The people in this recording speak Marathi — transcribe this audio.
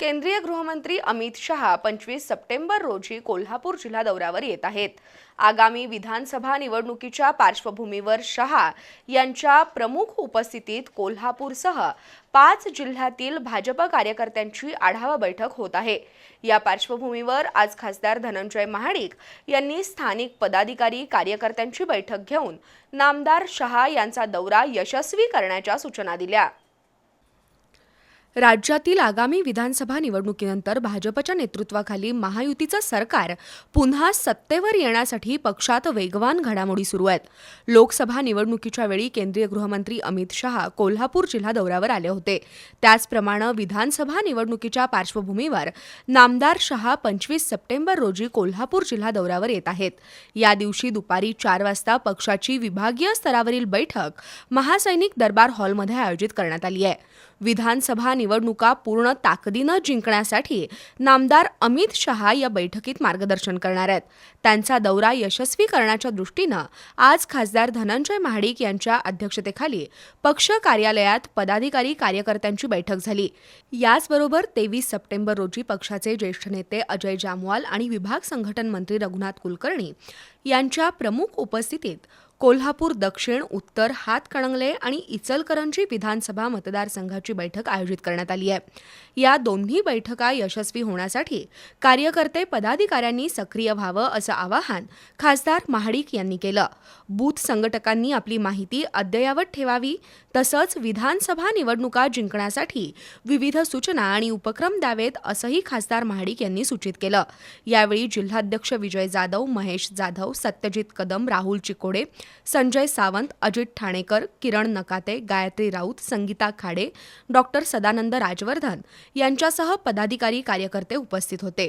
केंद्रीय गृहमंत्री अमित शहा पंचवीस सप्टेंबर रोजी कोल्हापूर जिल्हा दौऱ्यावर येत आहेत. आगामी विधानसभा निवडणुकीच्या पार्श्वभूमीवर शहा यांच्या प्रमुख उपस्थितीत कोल्हापूरसह पाच जिल्ह्यातील भाजप कार्यकर्त्यांची आढावा बैठक होत आहे. या पार्श्वभूमीवर आज खासदार धनंजय महाडिक यांनी स्थानिक पदाधिकारी कार्यकर्त्यांची बैठक घेऊन नामदार शहा यांचा दौरा यशस्वी करण्याच्या सूचना दिल्या. राज्यातील आगामी विधानसभा निवडणुकीनंतर भाजपच्या नेतृत्वाखाली महायुतीचं सरकार पुन्हा सत्तेवर येण्यासाठी पक्षात वेगवान घडामोडी सुरू आहेत. लोकसभा निवडणुकीच्या वेळी केंद्रीय गृहमंत्री अमित शहा कोल्हापूर जिल्हा दौऱ्यावर आले होते. त्याचप्रमाणे विधानसभा निवडणुकीच्या पार्श्वभूमीवर नामदार शहा पंचवीस सप्टेंबर रोजी कोल्हापूर जिल्हा दौऱ्यावर येत आहेत. या दिवशी दुपारी चार वाजता पक्षाची विभागीय स्तरावरील बैठक महासैनिक दरबार हॉलमध्ये आयोजित करण्यात आली आहे. विधानसभा निवडणुका पूर्ण ताकदीनं जिंकण्यासाठी नामदार अमित शहा या बैठकीत मार्गदर्शन करणार आहेत. त्यांचा दौरा यशस्वी करण्याच्या दृष्टीनं आज खासदार धनंजय महाडिक यांच्या अध्यक्षतेखाली पक्ष कार्यालयात पदाधिकारी कार्यकर्त्यांची बैठक झाली. याचबरोबर तेवीस सप्टेंबर रोजी पक्षाचे ज्येष्ठ नेते अजय जामवाल आणि विभाग संघटन मंत्री रघुनाथ कुलकर्णी यांच्या प्रमुख उपस्थितीत कोल्हापूर दक्षिण उत्तर हातकणंगले आणि इचलकरंजी विधानसभा मतदारसंघाची बैठक आयोजित करण्यात आली आहे. या दोन्ही बैठका यशस्वी होण्यासाठी कार्यकर्ते पदाधिकाऱ्यांनी सक्रिय व्हावं असं आवाहन खासदार महाडिक यांनी केलं. बूथ संघटकांनी आपली माहिती अद्ययावत ठेवावी तसंच विधानसभा निवडणुका जिंकण्यासाठी विविध सूचना आणि उपक्रम द्यावेत असंही खासदार महाडिक यांनी सूचित केलं. यावेळी जिल्हाध्यक्ष विजय जाधव महेश जाधव सत्यजित कदम राहुल चिकोडे संजय सावंत अजित ठाणेकर किरण नकाते गायत्री राऊत संगीता खाडे डॉक्टर सदानंद राजवर्धन यांच्यासह पदाधिकारी कार्यकर्ते उपस्थित होते.